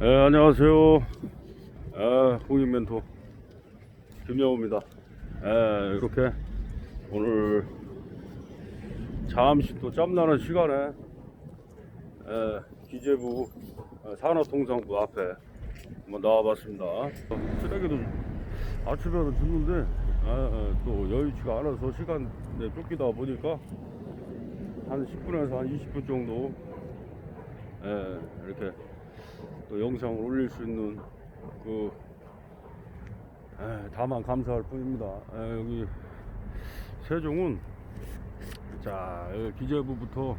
네, 안녕하세요. 아, 공인 멘토 김영호입니다. 예, 이렇게 오늘 잠시 또 짬나는 시간에 예, 기재부 어, 산업통상부 앞에 한번 나와봤습니다. 쓰레기도 아침에는 줍는데 아, 아, 또 여의치가 않아서 시간에 쫓기다 보니까 한 10분에서 한 20분 정도 예, 이렇게 또 영상을 올릴 수 있는 그 에, 다만 감사할 뿐입니다. 에, 여기 세종은 자 여기 기재부부터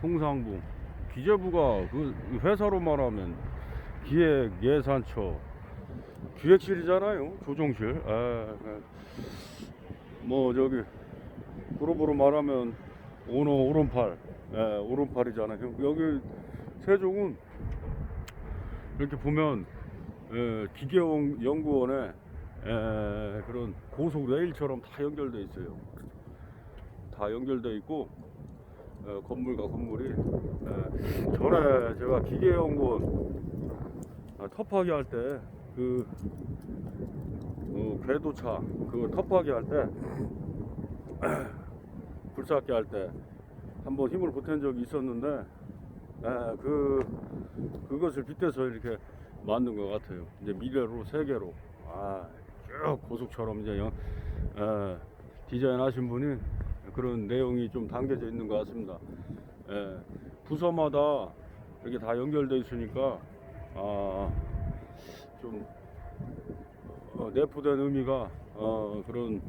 통상부. 기재부가 그 회사로 말하면 기획 예산처. 기획실이잖아요 조정실. 에, 에. 뭐 저기 그룹으로 말하면 오너 오른팔. 에, 오른팔이잖아요. 여기 세종은 이렇게 보면 에, 기계연구원에 에, 그런 고속 레일처럼 다 연결돼 있어요. 다 연결돼 있고 에, 건물과 건물이 에, 전에 제가 기계연구원 아, 터프하게 할 때그 어, 궤도차 그 터프하게 할 때 불삭게 할 때 한번 힘을 보탠 적이 있었는데 에, 그 그것을 빗대서 이렇게 만든 것 같아요. 이제 미래로 세계로 아 쭉 고속처럼 이제 영, 에, 디자인하신 분이 그런 내용이 좀 담겨져 있는 것 같습니다. 에, 부서마다 이렇게 다 연결돼 있으니까 아 좀 어, 내포된 의미가 어, 그런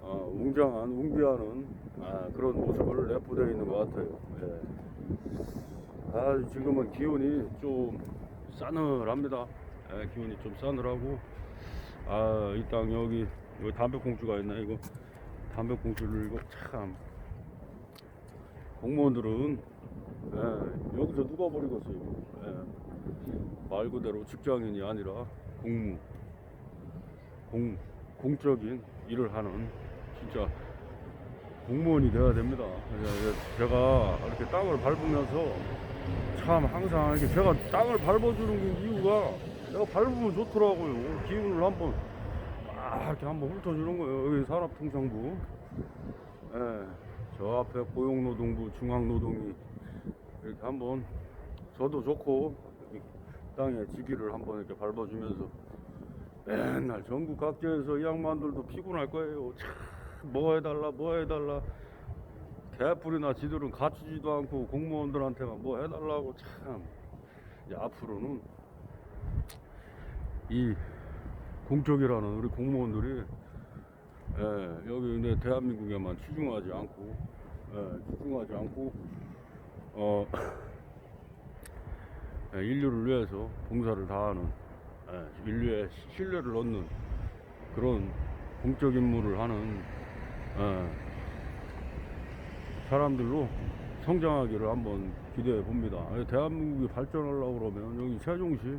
어, 웅장한 웅비하는 아, 그런 모습을 내포되어 있는 것 같아요. 예. 아, 지금은 기온이 좀 싸늘합니다. 예, 기온이 좀 싸늘하고, 아, 이 땅 여기, 여기 담배꽁초가 있나, 이거. 담배꽁초를 이거 참. 공무원들은, 예, 여기서 누가 버리겠어요. 예, 말 그대로 직장인이 아니라 공무, 공, 공적인 일을 하는 진짜 공무원이 돼야 됩니다. 제가 이렇게 땅을 밟으면서 참 항상 이렇게 제가 땅을 밟아주는 이유가 내가 밟으면 좋더라고요. 기운을 한번 막 이렇게 한번 훑어주는 거예요. 여기 산업통상부. 예, 저 앞에 고용노동부, 중앙노동이 이렇게 한번 저도 좋고 이 땅의 지기를 한번 이렇게 밟아주면서 맨날 전국 각지에서 이 양반들도 피곤할 거예요. 참, 뭐 해달라, 뭐 해달라. 개뿔이나 지들은 갖추지도 않고 공무원들한테만 뭐 해달라고 참. 이제 앞으로는 이 공적이라는 우리 공무원들이 예, 여기 내 대한민국에만 치중하지 않고 예, 치중하지 않고 어 예, 인류를 위해서 봉사를 다하는 예, 인류의 신뢰를 얻는 그런 공적 임무를 하는 예, 사람들로 성장하기를 한번 기대해 봅니다. 예, 대한민국이 발전하려고 그러면 여기 세종시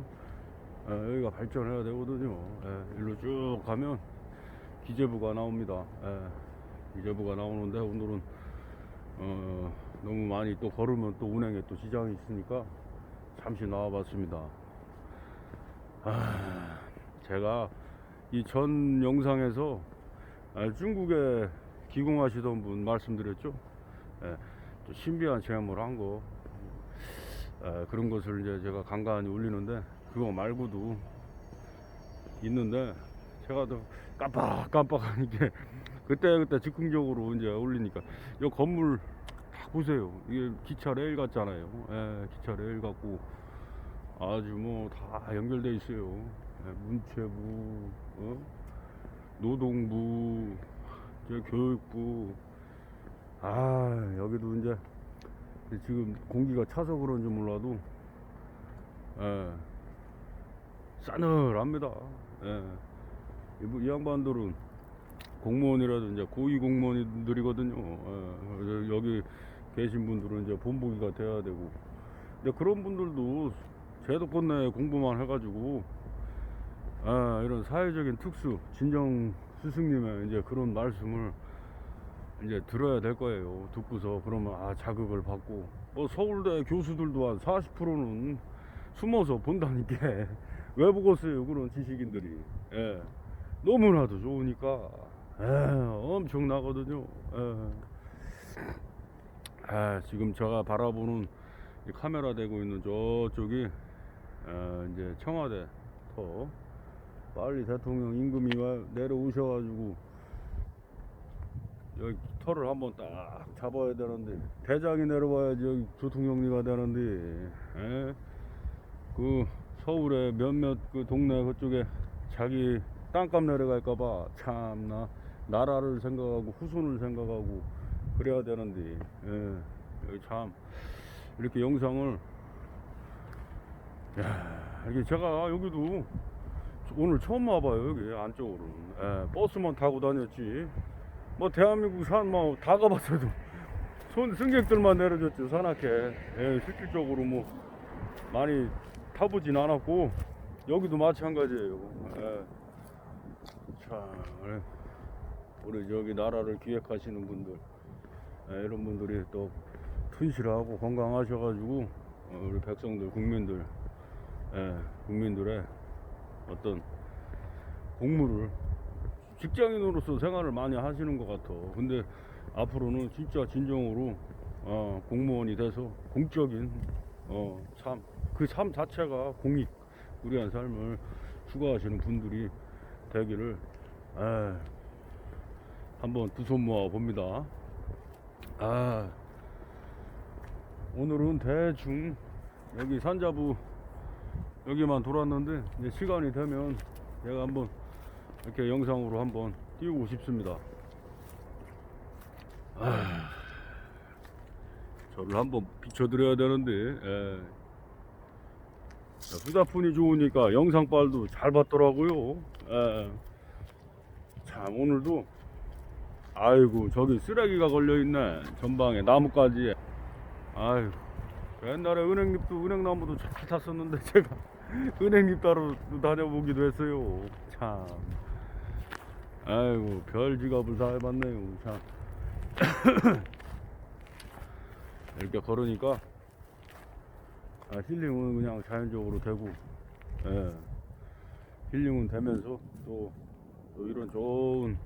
예, 여기가 발전해야 되거든요. 예, 일로 쭉 가면 기재부가 나옵니다. 예, 기재부가 나오는데 오늘은 어, 너무 많이 또 걸으면 또 운행에 또 지장이 있으니까 잠시 나와봤습니다. 아, 제가 이 전 영상에서 아, 중국에 기공하시던 분 말씀드렸죠. 예, 또 신비한 체험을 한 거. 예, 그런 것을 이제 제가 간간히 올리는데 그거 말고도 있는데 제가 더 깜빡깜빡한 게 그때 그때 즉흥적으로 이제 올리니까 이 건물 다 보세요. 이게 기차 레일 같잖아요. 예, 기차 레일 같고 아주 뭐 다 연결돼 있어요. 예, 문체부, 어? 노동부, 이제 교육부. 아 여기도 이제 지금 공기가 차서 그런지 몰라도 예, 싸늘합니다. 예. 이, 이 양반들은 공무원이라도 이제 고위 공무원들이거든요. 예, 여기 계신 분들은 이제 본보기가 돼야 되고. 근데 그런 분들도 제도권 내에 공부만 해가지고, 아, 이런 사회적인 특수, 진정 스승님의 이제 그런 말씀을 이제 들어야 될 거예요. 듣고서 그러면 아, 자극을 받고. 뭐 서울대 교수들도 한 40%는 숨어서 본다니까 왜 보겠어요 그런 지식인들이 예. 너무나도 좋으니까 예, 엄청나거든요 예. 아, 지금 제가 바라보는 이 카메라 대고 있는 저쪽이 어, 이제 청와대 터 빨리 대통령 임금이 와 내려오셔가지고 여기 터를 한번 딱 잡아야 되는데 대장이 내려와야지 여기 교통정리가 되는데 예? 그 서울에 몇몇 그 동네 그쪽에 자기 땅값 내려갈까봐 참나 나라를 생각하고 후손을 생각하고 그래야 되는데 예, 여기 참 이렇게 영상을 야 이게 제가 여기도 오늘 처음 와봐요 여기 안쪽으로는 예, 버스만 타고 다녔지 뭐 대한민국 산뭐다 가봤어도 손 승객들만 내려줬죠 산악회 예, 실질적으로 뭐 많이 타보진 않았고 여기도 마찬가지예요 예. 자 예. 우리 저기 나라를 기획하시는 분들 예, 이런 분들이 또 튼실하고 건강하셔가지고 어, 우리 백성들 국민들 예, 국민들의 어떤 공무를 직장인으로서 생활을 많이 하시는 것 같아. 근데 앞으로는 진짜 진정으로 어, 공무원이 돼서 공적인 어, 삶, 그 삶 자체가 공익, 우리한 삶을 추구하시는 분들이 되기를 에, 한번 두 손 모아 봅니다. 아, 오늘은 대충 여기 산자부 여기만 돌았는데 이제 시간이 되면 제가 한번 이렇게 영상으로 한번 띄우고 싶습니다. 아, 저를 한번 비춰드려야 되는데 예. 자, 휴대폰이 좋으니까 영상빨도 잘 봤더라고요. 예. 참 오늘도 아이고 저기 쓰레기가 걸려있네 전방에 나무까지 아이고 옛날에 은행잎도 은행나무도 잘 탔었는데 제가 은행잎 따로 다녀보기도 했어요. 참. 아이고 별 지갑을 다 해봤네요 참. 이렇게 걸으니까 아, 힐링은 그냥 자연적으로 되고 예. 힐링은 되면서 또, 또 이런 좋은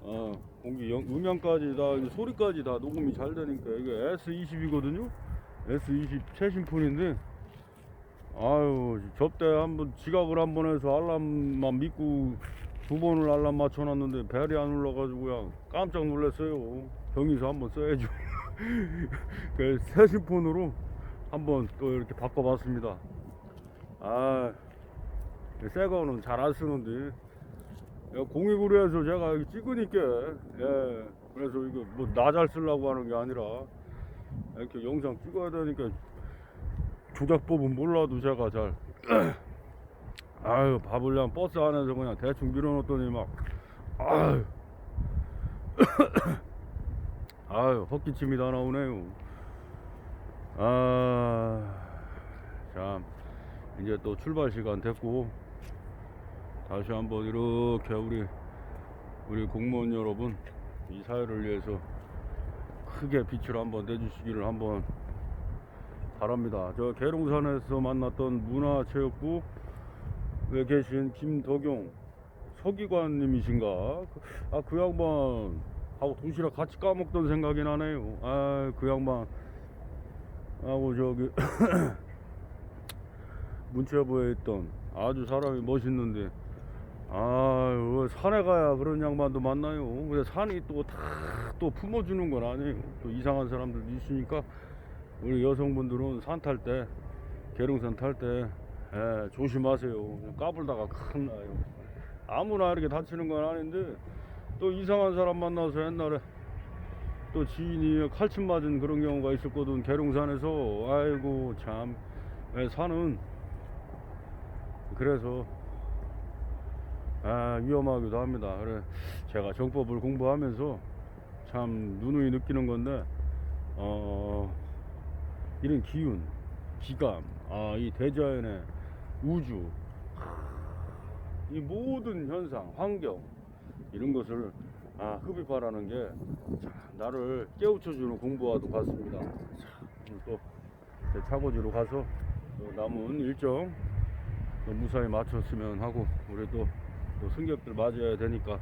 어, 공기 영, 음향까지 다 소리까지 다 녹음이 잘 되니까 이게 S20이거든요? S20 최신 폰인데 아유 접대 한번 지각을 한 번 해서 알람만 믿고 두 번을 알람 맞춰놨는데 벨이 안 올라가지고 그냥 깜짝 놀랐어요. 경위서 한번 써야죠. 그 새 신폰으로 한번 또 이렇게 바꿔봤습니다. 아 새 거는 잘 안 쓰는데. 야, 공익으로 해서 제가 찍으니까 예 그래서 이거 뭐 나 잘 쓰려고 하는 게 아니라 이렇게 영상 찍어야 되니까 조작법은 몰라도 제가 잘. 아유 밥을 그냥 버스 안에서 그냥 대충 밀어놓더니 막 아유. 아유 헛기침이 다 나오네요. 아참. 이제 또 출발 시간 됐고 다시 한번 이렇게 우리 우리 공무원 여러분 이 사회를 위해서 크게 빛을 한번 내주시기를 한번 바랍니다. 저 계룡산에서 만났던 문화체육부에 계신 김덕용 서기관님이신가? 아 그 양반 하고 도시락 같이 까먹던 생각이 나네요. 아 그 양반 하고 저기 문체부에 있던 아주 사람이 멋있는데 아유 산에 가야 그런 양반도 만나요. 근데 산이 또 다 또 품어주는 건 아니에요. 또 이상한 사람들도 있으니까 우리 여성분들은 산 탈 때, 계룡산 탈때 예, 조심하세요. 까불다가 큰일 나요. 아무나 이렇게 다치는 건 아닌데 또 이상한 사람 만나서 옛날에 또 지인이 칼침 맞은 그런 경우가 있었거든. 계룡산에서 아이고 참 예, 산은 그래서 아, 위험하기도 합니다. 그래 제가 정법을 공부하면서 참 누누이 느끼는 건데 어, 이런 기운, 기감, 아, 이 대자연의 우주, 이 모든 현상, 환경 이런 것을 아, 흡입하라는 게 참, 나를 깨우쳐주는 공부와도 같습니다. 또제 차고지로 가서 또 남은 일정 또 무사히 마쳤으면 하고 우리 또, 또 승객들 맞이해야 되니까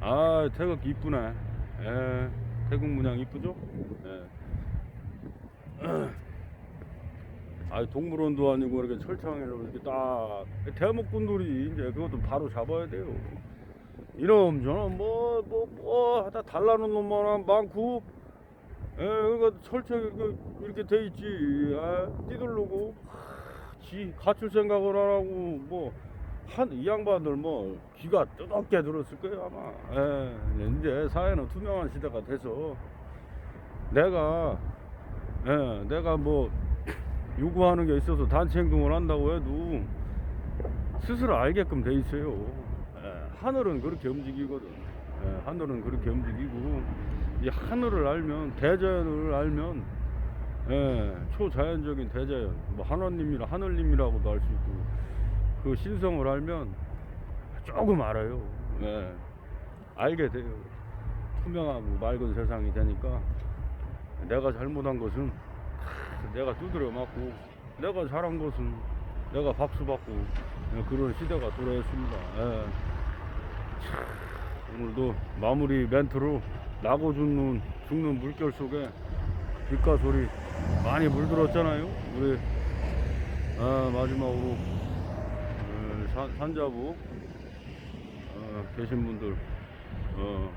아 태극 이쁘네 예, 태국 문양 이쁘죠? 예. 아 동물원도 아니고 이렇게 철창으로 이렇게 딱 대목분들이 이제 그것도 바로 잡아야 돼요. 이놈 저놈 뭐 뭐 뭐 하다 달라는 놈만 많고 예, 그러니까 철창 이렇게 이렇게 돼 있지. 아, 뛰들르고 지 갖출 생각을 안 하고 뭐 한 이 양반들 뭐 귀가 뜨겁게 들었을 거예요 아마. 예, 이제 사회는 투명한 시대가 돼서 내가 예, 내가 뭐 요구하는 게 있어서 단체 행동을 한다고 해도 스스로 알게끔 돼 있어요. 예, 하늘은 그렇게 움직이거든. 예, 하늘은 그렇게 움직이고 이 하늘을 알면 대자연을 알면 예, 초자연적인 대자연, 뭐 하나님이라 하늘님이라고도 알 수 있고 그 신성을 알면 조금 알아요. 예, 알게 돼요. 투명하고 맑은 세상이 되니까 내가 잘못한 것은 내가 두드려 맞고 내가 잘한 것은 내가 박수 받고 예, 그런 시대가 돌아왔습니다. 예. 참, 오늘도 마무리 멘트로 나고 죽는 죽는 물결 속에 빗가 소리 많이 물들었잖아요. 우리 아, 마지막으로 어, 산, 산자부 어, 계신 분들 어,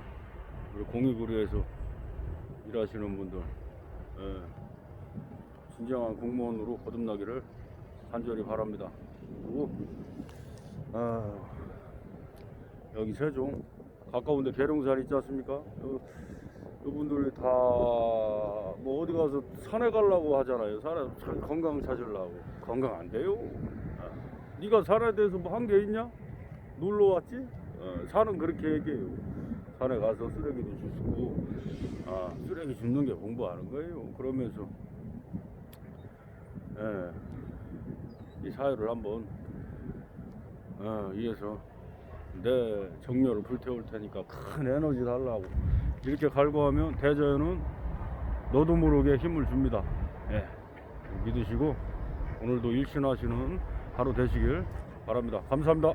우리 공익의료에서 일하시는 분들 예. 진정한 공무원으로 거듭나기를 간절히 바랍니다. 그리고 아, 여기 세종 가까운데 계룡산 있지 않습니까? 요, 요분들이 다뭐 어디 가서 산에 가려고 하잖아요. 산에 차- 건강 찾으려고 건강 안 돼요. 아, 네가 산에 대해서 뭐 한 게 있냐? 놀러 왔지? 어, 산은 그렇게 얘기해요. 산에 가서 쓰레기도 주스고 아, 쓰레기 줍는 게 공부하는 거예요. 그러면서 예, 이 사회를 한번 어, 위해서 내 정열을 불태울 테니까 큰 에너지 달라고 이렇게 갈구하면 대자연은 너도 모르게 힘을 줍니다. 예, 믿으시고 오늘도 일신하시는 하루 되시길 바랍니다. 감사합니다.